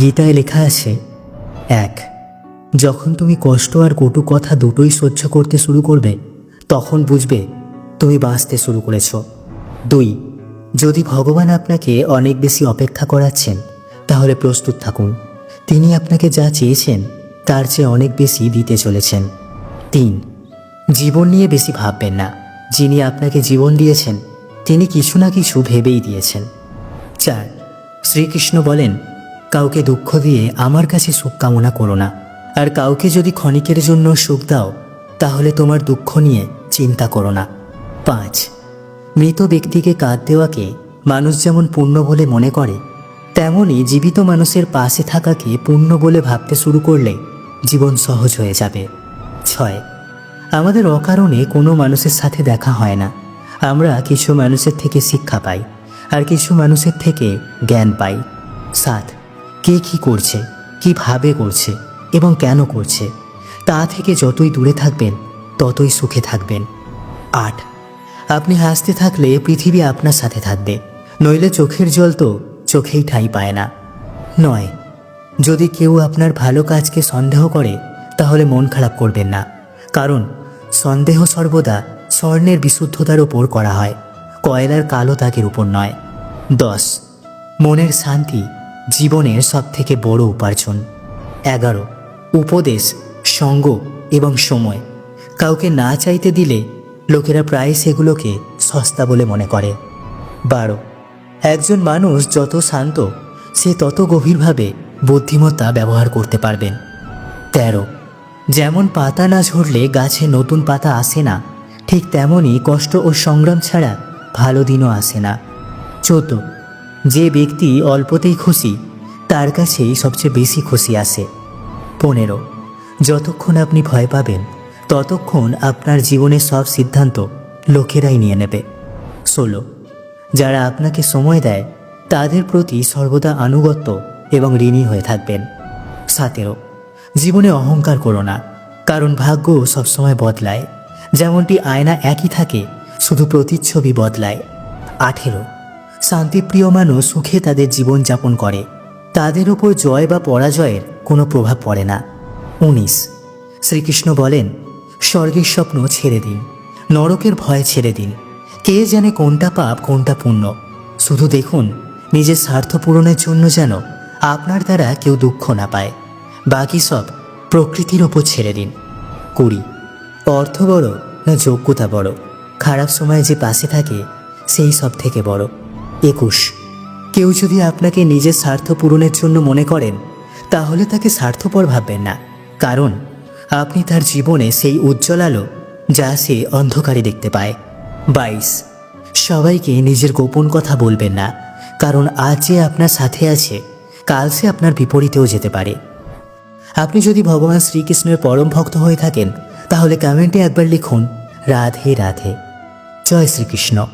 গীতায় লেখা আছে, এক, যখন তুমি কষ্ট আর কটু কথা দুটোই সহ্য করতে শুরু করবে, তখন বুঝবে তুমি বাঁচতে শুরু করেছ। দুই, যদি ভগবান আপনাকে অনেক বেশি অপেক্ষা করাচ্ছেন, তাহলে প্রস্তুত থাকুন। তিনি আপনাকে যা চেয়েছেন, তার চেয়ে অনেক বেশি দিতে চলেছেন। তিন, জীবন নিয়ে বেশি ভাববেন না। যিনি আপনাকে জীবন দিয়েছেন, তিনি কিছু না কিছু ভেবেই দিয়েছেন। চার, শ্রীকৃষ্ণ বলেন কাউকে দুঃখ দিয়ে আমার কাছে সুখ কামনা করো না। আর কাউকে যদি ক্ষণিকের জন্য সুখ দাও, তাহলে তোমার দুঃখ নিয়ে চিন্তা করো না। পাঁচ, মৃত ব্যক্তিকে কাঁদ দেওয়াকে মানুষ যেমন পুণ্য বলে মনে করে তেমনই জীবিত মানুষের পাশে থাকাকে পুণ্য বলে ভাবতে শুরু করলে জীবন সহজ হয়ে যাবে। ছয়, আমাদের অকারণে কোনো মানুষের সাথে দেখা হয় না। আমরা কিছু মানুষের থেকে শিক্ষা পাই, আর কিছু মানুষের থেকে জ্ঞান পাই। সাত কে কি করছে, কীভাবে করছে এবং কেন করছে, তা থেকে যতই দূরে থাকবেন, ততই সুখে থাকবেন। আট, আপনি হাসতে থাকলে পৃথিবী আপনার সাথে থাকবে, নইলে চোখের জল তো চোখেই ঠাঁই পায় না। নয়, যদি কেউ আপনার ভালো কাজকে সন্দেহ করে, তাহলে মন খারাপ করবেন না। কারণ, সন্দেহ সর্বদা স্বর্ণের বিশুদ্ধতার ওপর করা হয়, কয়লার কালো তাকের উপর নয়। দশ, মনের শান্তি জীবনের সবথেকে বড় উপার্জন। এগারো, উপদেশ, সঙ্গ এবং সময়। কাউকে না চাইতে দিলে লোকেরা প্রায় সেগুলোকে সস্তা বলে মনে করে। বারো, একজন মানুষ যত শান্ত, সে তত গভীরভাবে বুদ্ধিমত্তা ব্যবহার করতে পারবেন। তেরো, যেমন পাতা না ঝরলে গাছে নতুন পাতা আসে না, ঠিক তেমনই কষ্ট ও সংগ্রাম ছাড়া ভালো দিনও আসে না। চোদ্দ যে ব্যক্তি অল্পতেই খুশি, তার কাছেই সবচেয়ে বেশি খুশি আসে। পনেরো, যতক্ষণ আপনি ভয় পাবেন, ততক্ষণ আপনার জীবনের সব সিদ্ধান্ত লোকেরাই নিয়ে নেবে। ষোলো, যারা আপনাকে সময় দেয়, তাদের প্রতি সর্বদা আনুগত্য এবং ঋণী হয়ে থাকবেন। সতেরো, জীবনে অহংকার করো না, কারণ ভাগ্য সবসময় বদলায়। যেমনটি আয়না একই থাকে, শুধু প্রতিচ্ছবি বদলায়। আঠেরো শান্তিপ্রিয় মানুষ সুখে তাদের জীবন যাপন করে। তাদের উপর জয় বা পরাজয়ের কোনো প্রভাব পড়ে না। উনিশ। শ্রীকৃষ্ণ বলেন, স্বর্গের স্বপ্ন ছেড়ে দিন, নরকের ভয় ছেড়ে দিন। কে জানে কোনটা পাপ, কোনটা পুণ্য। শুধু দেখুন, নিজের স্বার্থ পূরণের জন্য যেন আপনার দ্বারা কেউ দুঃখ না পায়। বাকি সব প্রকৃতির ওপর ছেড়ে দিন। কুড়ি। অর্থ বড় না যোগ্যতা বড়? খারাপ সময়ে যে পাশে থাকে, সেই সব থেকে বড়। একুশ। কেউ যদি আপনাকে নিজের স্বার্থ পূরণের জন্য মনে করেন, তাহলে তাকে স্বার্থপর ভাববেন না। কারণ, আপনি তার জীবনে সেই উজ্জ্বল আলো যা সে অন্ধকারে দেখতে পায়। বাইশ। সবাইকে নিজের গোপন কথা বলবেন না। কারণ আজ যে আপনার সাথে আছে, কাল সে আপনার বিপরীতেও যেতে পারে। আপনি যদি ভগবান শ্রীকৃষ্ণের পরম ভক্ত হয়ে থাকেন, তাহলে কমেন্টে একবার লিখুন, রাধে রাধে। জয় শ্রীকৃষ্ণ।